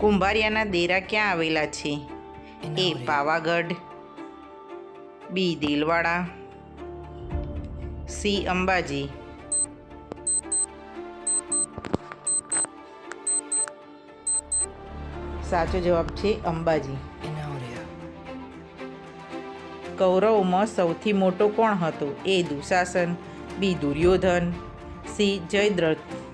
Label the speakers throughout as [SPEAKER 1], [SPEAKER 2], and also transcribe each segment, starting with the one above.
[SPEAKER 1] કુંભારિયાના દેરા ક્યાં આવેલા છે? A Pavagadh B Delwada C Ambaji. સાચો જવાબ છે અંબાજી. કૌરવમાં સૌથી મોટો કોણ હતો? A Dushasan B Duryodhan C Jayadrath.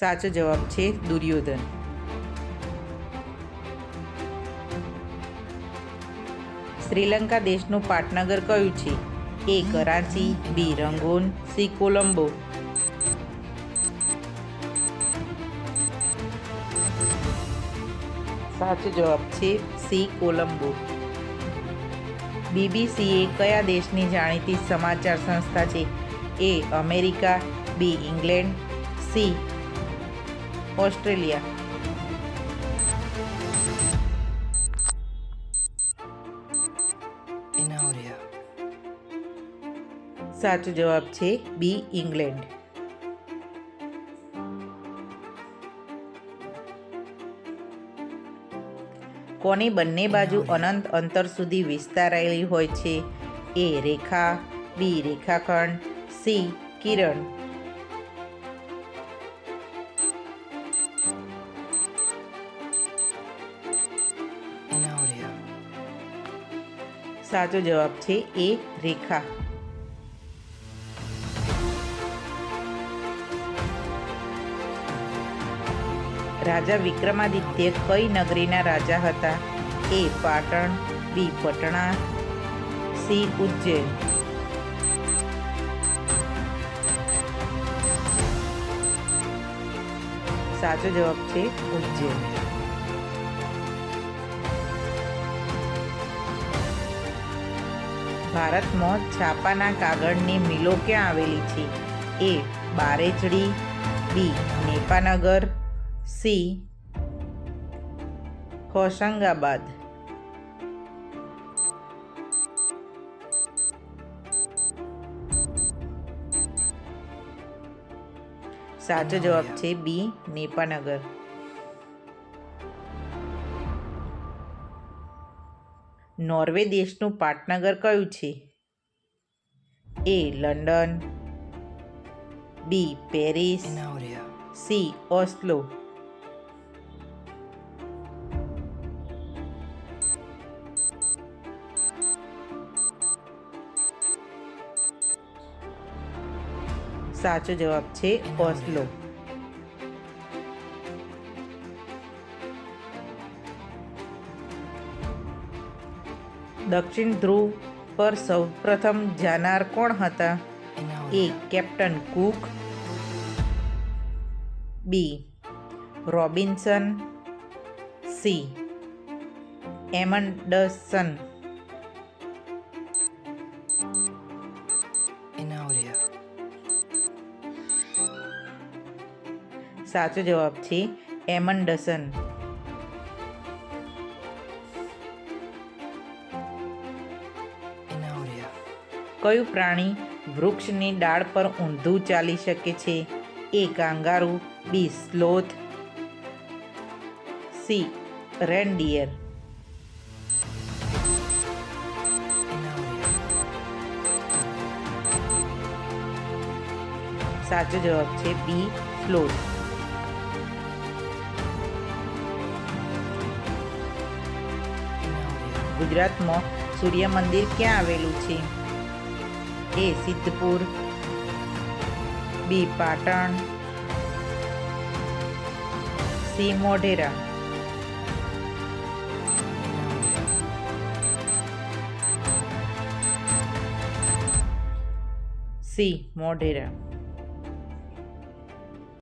[SPEAKER 1] સાચો જવાબ છે દુર્યોધન. શ્રીલંકા દેશનું પાટનગર કયું છે? A Karachi, B Rangoon, C Colombo. સાચો જવાબ છે સી કોલંબો. બીબીસી એ કયા દેશની જાણીતી સમાચાર સંસ્થા છે? A America, B England, C Australia. સાચો જવાબ છે બી ઇંગ્લેન્ડ. કોની બંને બાજુ અનંત અંતર સુધી વિસ્તારાયેલી હોય છે? એ રેખા બી રેખાખંડ સી કિરણ. સાચો જવાબ છે એ રેખા. રાજા વિક્રમાદિત્ય કઈ નગરીના રાજા હતા? A Patan, B Patna, C Ujjain. સાચો જવાબ છે ઉજ્જૈન. ભારતમાં છાપાના કાગળની મિલો ક્યાં આવેલી છે? A, Barechadi, B, Nepanagar, C, Hoshangabad. સાચો જવાબ છે બી, નેપાનગર. નોર્વે દેશનું પાટનગર કયું છે? A London B Paris C Oslo. સાચો જવાબ છે ઓસ્લો. દક્ષિણ ધ્રુવ પર સૌપ્રથમ જાનાર કોણ હતા? A captain Cook B Robinson C Amundsen. સાચો જવાબ છે એમન્ડસન. કયું પ્રાણી વૃક્ષની ડાળ પર ઊંધું ચાલી શકે છે? A kangaroo B sloth, C reindeer. સાચો જવાબ છે બી સ્લોથ. ગુજરાતમાં સૂર્ય મંદિર ક્યાં આવેલું છે? A Siddhpur B Patan C Modhera. C Modhera.